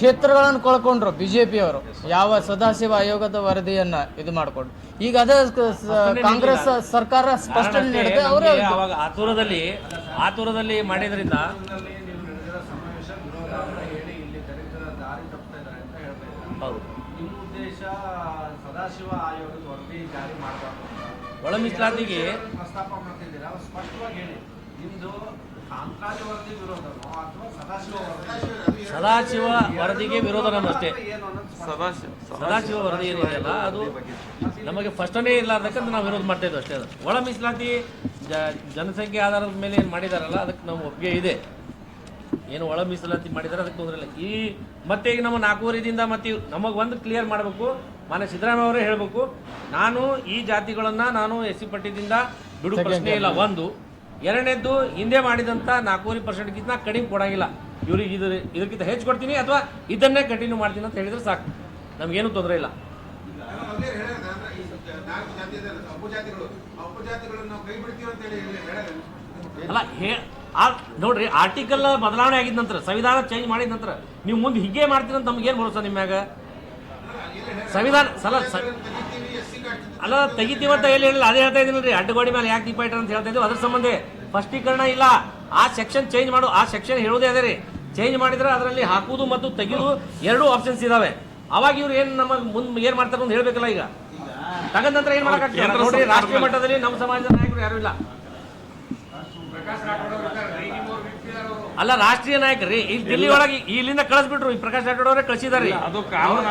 ಕ್ಷೇತ್ರಗಳನ್ನು ಕಳ್ಕೊಂಡ್ರು ಬಿಜೆಪಿಯವರು ಯಾವ ಸದಾಶಿವ ಆಯೋಗದ ವರದಿಯನ್ನ ಇದು ಮಾಡಿಕೊಂಡು ಈಗ ಅದೇ ಕಾಂಗ್ರೆಸ್ ಸರ್ಕಾರ ಸ್ಪಷ್ಟನೆ ನೀಡಿದೆ ಅವರೇ ಅವಾಗ ಆತುರದಲ್ಲಿ ಆತುರದಲ್ಲಿ ಮಾಡಿದ್ರಿಂದ ಹೌದು ಸದಾಶಿವ ಆಯೋಗದ ವರದಿ ಜಾರಿ ಒಳ ಮೀಸಲಾತಿಗೆ ಪ್ರಸ್ತಾಪ ಮಾಡ್ತಿದ್ದೀರಾ ಸ್ಪಷ್ಟವಾಗಿ ಹೇಳಿ ನಿಮ್ದು ಕಾಂತರಾಜ ವರದಿ ವಿರೋಧನೋ ಅಥವಾ ಸದಾಶಿವ ವರದಿ? ಸದಾಶಿವ ವರದಿಗೆ ವಿರೋಧ ನಮ್ಮಷ್ಟೇ ಸದಾಶಿವ ವರದಿ ಏನಿದೆಯಲ್ಲ ಅದು ನಮಗೆ ಫಸ್ಟನೇ ಅದಕ್ಕಂತ ನಾವು ವಿರೋಧ ಮಾಡ್ತಾ ಇದ್ವಿ ಅಷ್ಟೇ. ಅದು ಒಳ ಮೀಸಲಾತಿ ಜ- ಜನಸಂಖ್ಯೆ ಆಧಾರದ ಮೇಲೆ ಏನು ಮಾಡಿದಾರಲ್ಲ ಅದಕ್ಕೆ ನಮ್ಮ ಒಪ್ಪಿಗೆ ಇದೆ. ಏನು ಒಳ ಮೀಸಲಾತಿ ಮಾಡಿದಾರೆ ಅದಕ್ಕೆ ತೊಂದರೆ ಇಲ್ಲ. ಈ ಮತ್ತೆ ಈಗ ನಮ್ಮ ನಾಲ್ಕೂವರೆದಿಂದ ಮತ್ತೆ ನಮಗೆ ಒಂದು ಕ್ಲಿಯರ್ ಮಾಡಬೇಕು. ಮಾನ್ಯ ಸಿದ್ದರಾಮಯ್ಯ ಅವರೇ ಹೇಳಬೇಕು. ನಾನು ಈ ಜಾತಿಗಳನ್ನು ನಾನು ಎಸ್ ಸಿ ಪಟ್ಟಿದಿಂದ ಬಿಡು ಪ್ರಶ್ನೆ ಇಲ್ಲ. ಒಂದು ಎರಡನೇದ್ದು ಹಿಂದೆ ಮಾಡಿದಂಥ ನಾಲ್ಕೂವರೆ ಪರ್ಸೆಂಟ್ಗಿಂತ ಕಡಿಮೆ ಕೊಡಂಗಿಲ್ಲ ಇವ್ರಿಗೆ ಇದು ಇದಕ್ಕಿಂತ ಹೆಚ್ಚು ಕೊಡ್ತೀನಿ ಅಥವಾ ಇದನ್ನೇ ಕಂಟಿನ್ಯೂ ಮಾಡ್ತೀನಿ ಅಂತ ಹೇಳಿದ್ರೆ ಸಾಕು. ನಮಗೇನು ತೊಂದರೆ ಇಲ್ಲ. ಅಲ್ಲೇ ಹೇ ನೋಡ್ರಿ ಆರ್ಟಿಕಲ್ ಬದಲಾವಣೆ ಆಗಿದ ನಂತರ ಸಂವಿಧಾನ ಚೇಂಜ್ ಮಾಡಿದ ನಂತರ ನೀವು ಮುಂದೆ ಹೀಗೆ ಮಾಡ್ತೀರಂತ ಅಂತ ನಮ್ಗೇನು ಭರೋಸಾ ನಿಮ್ಮ ಮ್ಯಾಗ ಸಂವಿಧಾನ ಸಲ ಸ- ತೆಗಿತೀವಿ ಎಸ್ ಸಿ ಕಾರ್ಡ್ ಅಲ್ಲ ತೆಗಿತೀವಂತ ಎಲ್ಲಿ ಹೇಳಿಲ್ಲ ಅದೇ ಹೇಳ್ತಾ ಇದೀನಿ ಅಡ್ಡಗೋಡಿ ಮೇಲೆ ಯಾಕೆ ದೀಪ ಇಟ್ಟಾರ ಅಂತ ಹೇಳ್ತಾ ಇದ್ದೀವಿ ಅದ್ರ ಸಂಬಂಧ ಸ್ಪಷ್ಟೀಕರಣ ಇಲ್ಲ. ಆ ಸೆಕ್ಷನ್ ಚೇಂಜ್ ಮಾಡು ಆ ಸೆಕ್ಷನ್ ಹೇಳೋದೇ ಅದೇ ರೀ. ಚೇಂಜ್ ಮಾಡಿದ್ರೆ ಅದರಲ್ಲಿ ಹಾಕುವುದು ಮತ್ತು ತೆಗೆಯುವುದು ಎರಡೂ ಆಪ್ಷನ್ಸ್ ಇದಾವೆ. ಅವಾಗ ಇವ್ರು ಏನು ನಮಗೆ ಮುಂದೆ ಏನು ಮಾಡ್ತಾರೆ ಅಂತ ಹೇಳ್ಬೇಕಲ್ಲ ಈಗ? ತಗದ ನಂತರ ಏನು ಮಾಡೋಕ್ಕಾಗ್ತದೆ? ನೋಡಿ ರಾಷ್ಟ್ರೀಯ ಮಟ್ಟದಲ್ಲಿ ನಮ್ಮ ಸಮಾಜದ ನಾಯಕರು ಯಾರು ಇಲ್ಲ. ಅಲ್ಲ ರಾಷ್ಟ್ರೀಯ ನಾಯಕರು ಇಲ್ಲಿ ದಿಲ್ಲಿ ಒಳಗೆ ಇಲ್ಲಿಂದ ಕಳಿಸ್ಬಿಟ್ರು ಈ ಪ್ರಕಾಶ್ ಅವರೇ ಕಳಿಸಿದಾರೆ ಅದು ಕಾನೂನು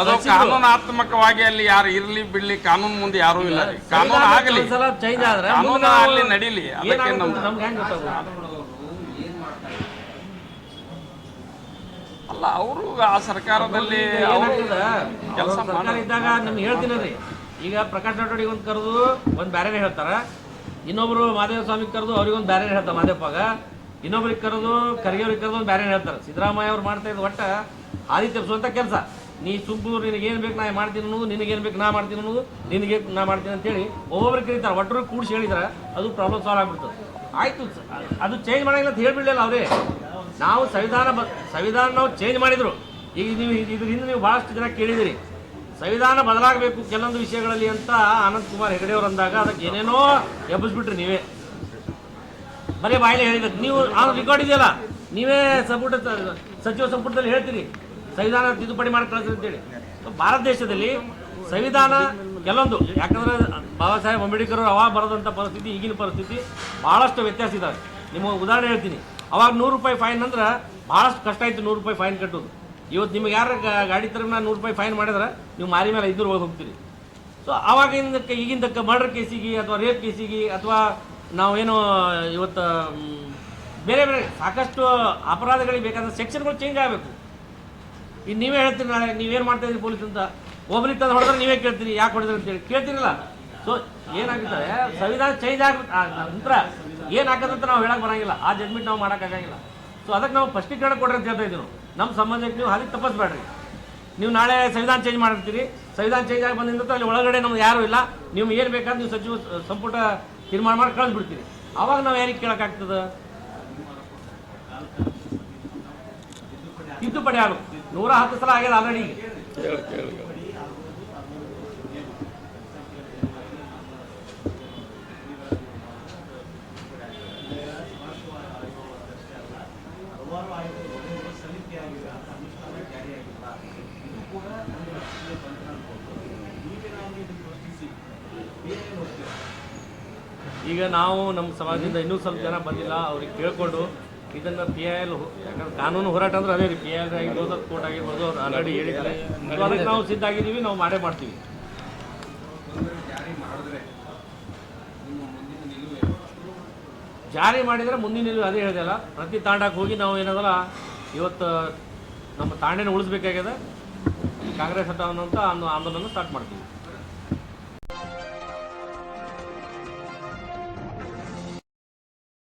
ಅದು ಕಾನೂನಾತ್ಮಕವಾಗಿ ಅಲ್ಲಿ ಯಾರು ಇರ್ಲಿ ಬಿಡ್ಲಿ ಕಾನೂನು ಮುಂದೆ ಯಾರು ಇಲ್ಲ. ಕಾನೂನು ಆಗಲಿ. ಚೇಂಜ್ ಆದ್ರೆ ಕಾನೂನು ಅಲ್ಲಿ ನಡೀಲಿ. ಅದಕ್ಕೆ ನಮ್ಗೆ ಹೆಂಗ್ ಗೊತ್ತಾಗೋದು ಅಲ್ಲ ಅವರು ಆ ಸರ್ಕಾರದಲ್ಲಿ ಕೆಲಸ ಇದ್ದಾಗ ನಿಮ್ಗೆ ಹೇಳ್ತೀನಿ ರೀ. ಈಗ ಪ್ರಕಾಶ್ ರಾಠೋಡಿಗೆ ಒಂದು ಕರೆದು ಒಂದು ಬ್ಯಾರೇನೆ ಹೇಳ್ತಾರ. ಇನ್ನೊಬ್ರು ಮಾದೇವ ಸ್ವಾಮಿ ಕರೆದು ಅವ್ರಿಗೊಂದು ಬ್ಯಾರೆ ಹೇಳ್ತಾರೆ ಮಾದೇವಪ್ಪಾಗ. ಇನ್ನೊಬ್ರಿಗೆ ಕರೆದು ಖರ್ಗೆಯವ್ರಿಗೆ ಕರೆದು ಒಂದು ಬ್ಯಾರೆ ಹೇಳ್ತಾರೆ. ಸಿದ್ದರಾಮಯ್ಯ ಅವ್ರು ಮಾಡ್ತಾ ಇದ್ದು ಒಟ್ಟ ಹಾದಿ ತಪ್ಪಿಸುವಂಥ ಕೆಲಸ. ನೀ ನಿನಗೆ ಏನು ಬೇಕು ನಾ ಮಾಡ್ತೀನಿ ಅನ್ನೋದು, ನಿನಗೇನು ಬೇಕು ನಾ ಮಾಡ್ತೀನಿ ಅನ್ನೋದು, ನಿನಗೆ ನಾ ಮಾಡ್ತೀನಿ ಅಂತೇಳಿ ಒಬ್ಬೊಬ್ರಿಗೆ ಕರೀತಾರೆ. ಒಟ್ಟರು ಕೂಡಿಸಿ ಹೇಳಿದ್ರೆ ಅದು ಪ್ರಾಬ್ಲಮ್ ಸಾಲ್ವ್ ಆಗ್ಬಿಡ್ತದೆ. ಆಯಿತು ಅದು ಚೇಂಜ್ ಮಾಡಂಗಿಲ್ಲ ಅಂತ ಹೇಳಿಬಿಡಲಿಲ್ಲ ಅವರೇ. ನಾವು ಸಂವಿಧಾನ ಬ, ಸಂವಿಧಾನ ನಾವು ಚೇಂಜ್ ಮಾಡಿದರು. ಈಗ ನೀವು ಇದ್ರ ಹಿಂದೆ ನೀವು ಭಾಳಷ್ಟು ಜನ ಕೇಳಿದಿರಿ. ಸಂವಿಧಾನ ಬದಲಾಗಬೇಕು ಕೆಲವೊಂದು ವಿಷಯಗಳಲ್ಲಿ ಅಂತ ಅನಂತ್ ಕುಮಾರ್ ಹೆಗಡೆ ಅವರು ಅಂದಾಗ ಅದಕ್ಕೆ ಏನೇನೋ ಎಬ್ಬಿಸ್ಬಿಟ್ರಿ ನೀವೇ. ಬರೀ ಬಾಯಿಲೆ ಹೇಳಬೇಕು ನೀವು ಆ ರೆಕಾರ್ಡ್ ಇದೆಯಲ್ಲ? ನೀವೇ ಸಂಪುಟ, ಸಚಿವ ಸಂಪುಟದಲ್ಲಿ ಹೇಳ್ತೀರಿ. ಸಂವಿಧಾನ ತಿದ್ದುಪಡಿ ಮಾಡಿ ಕಳಿಸ್ರಿ ಅಂತೇಳಿ ಭಾರತ ದೇಶದಲ್ಲಿ ಸಂವಿಧಾನ ಕೆಲವೊಂದು, ಯಾಕಂದ್ರೆ ಬಾಬಾ ಸಾಹೇಬ್ ಅಂಬೇಡ್ಕರ್ ಅವರು ಅವಾಗ ಬರೋದಂಥ ಪರಿಸ್ಥಿತಿ, ಈಗಿನ ಪರಿಸ್ಥಿತಿ ಭಾಳಷ್ಟು ವ್ಯತ್ಯಾಸ ಇದ್ದಾವೆ ನಿಮಗೆ ಉದಾಹರಣೆ ಹೇಳ್ತೀನಿ. ಅವಾಗ ನೂರು ರೂಪಾಯಿ ಫೈನ್ ಅಂದ್ರೆ ಭಾಳಷ್ಟು ಕಷ್ಟ ಆಯಿತು ನೂರು ರೂಪಾಯಿ ಫೈನ್ ಕಟ್ಟೋದು. ಇವತ್ತು ನಿಮಗೆ ಯಾರು ಗಾಡಿ ತರನ ನೂರು ರೂಪಾಯಿ ಫೈನ್ ಮಾಡಿದ್ರೆ ನೀವು ಮಾರಿ ಮೇಲೆ ಐದುನೂರು ಹೋಗಿ ಹೋಗ್ತೀರಿ. ಸೊ, ಅವಾಗಿಂದಕ್ಕೆ, ಈಗಿಂದಕ್ಕೆ ಮರ್ಡರ್ ಕೇಸಿಗೆ ಅಥವಾ ರೇಪ್ ಕೇಸಿಗೆ ಅಥವಾ ನಾವೇನು ಇವತ್ತು ಬೇರೆ ಬೇರೆ ಸಾಕಷ್ಟು ಅಪರಾಧಗಳಿಗೆ ಬೇಕಾದ ಸೆಕ್ಷನ್ಗಳು ಚೇಂಜ್ ಆಗಬೇಕು. ಈಗ ನೀವೇ ಹೇಳ್ತೀರಿ ನಾಳೆ, ನೀವೇನು ಮಾಡ್ತಾ ಪೊಲೀಸ್ ಅಂತ. ಒಬ್ಬರಿಗೆ ತಂದು ಹೊಡೆದ್ರೆ ನೀವೇ ಕೇಳ್ತೀರಿ, ಯಾಕೆ ಹೊಡೆದ್ರಿ ಅಂತೇಳಿ. ಕೇಳ್ತೀರಲ್ಲ? ಸೊ ಏನಾಗುತ್ತೆ ಸಂವಿಧಾನ ಚೇಂಜ್ ಆಗ ನಂತರ ಅಂತ ನಾವು ಹೇಳಕ್ಕೆ ಬರಂಗಿಲ್ಲ. ಆ ಜಡ್ಮೆಂಟ್ ನಾವು ಮಾಡೋಕ್ಕಾಗಂಗಿಲ್ಲ ಸೊ ಅದಕ್ಕೆ ನಾವು ಸ್ಪಷ್ಟೀಕರಣ ಕೊಡ್ರಿ ಅಂತ ಹೇಳ್ತಾ ಇದ್ದೀವಿ. ನಮ್ಮ ಸಂಬಂಧಕ್ಕೆ ನೀವು ಅದಕ್ಕೆ ತಪ್ಪಿಸ್ಬೇಡ್ರಿ. ನೀವು ನಾಳೆ ಸಂವಿಧಾನ ಚೇಂಜ್ ಮಾಡಿರ್ತೀರಿ. ಸಂವಿಧಾನ ಚೇಂಜ್ ಆಗಿ ಬಂದಿಂದ ಅಲ್ಲಿ ಒಳಗಡೆ ನಮ್ಗೆ ಯಾರೂ ಇಲ್ಲ. ನೀವು ಏನು ಬೇಕಾದ್ರೆ ನೀವು ಸಚಿವ, ಸಂಪುಟ ತೀರ್ಮಾನ ಮಾಡಿ ಕಳಿಸ್ಬಿಡ್ತೀರಿ ಅವಾಗ ನಾವು ಯಾರಿಗೆ ಕೇಳೋಕ್ಕಾಗ್ತದೆ? ತಿದ್ದುಪಡಿ ಆಗಬೇಕು. ನೂರ ಹತ್ತು ಸಲ ಆಗ್ಯದ ಆಲ್ರೆಡಿ ಈಗ ನಾವು ನಮ್ಮ ಸಮಾಜದಿಂದ ಇನ್ನೂ ಸ್ವಲ್ಪ ಜನ ಬಂದಿಲ್ಲ ಅವ್ರಿಗೆ ಕೇಳ್ಕೊಂಡು ಇದನ್ನು ಪಿ ಐ ಎಲ್ ಯಾಕಂದ್ರೆ ಕಾನೂನು ಹೋರಾಟ ಅಂದ್ರೆ ಅದೇ ರೀ ಪಿ ಐ ಎಲ್ ಆಗಿರ್ಬೋದು ಕೋರ್ಟ್ ಆಗಿರ್ಬೋದು ಅವ್ರು ಆಲ್ರೆಡಿ ಹೇಳಿದ್ದಾರೆ. ಅದಕ್ಕೆ ನಾವು ಸಿದ್ಧ ಆಗಿದ್ದೀವಿ ನಾವು ಮಾಡೇ ಮಾಡ್ತೀವಿ. ಜಾರಿ ಮಾಡಿದ್ರೆ ಮುಂದಿನ ನಿಲುವು ಅದೇ ಹೇಳಿದೆಲ್ಲ ಪ್ರತಿ ತಾಂಡಕ್ಕೆ ಹೋಗಿ ನಾವು ಏನದಲ್ಲ ಇವತ್ತು ನಮ್ಮ ತಾಂಡೆನ ಉಳಿಸ್ಬೇಕಾಗ್ಯದ ಕಾಂಗ್ರೆಸ್ ಹತ್ತ ಅನ್ನೋಂಥ ಅನ್ನೋ ಆಂದೋಲನ ಸ್ಟಾರ್ಟ್ ಮಾಡ್ತೀವಿ.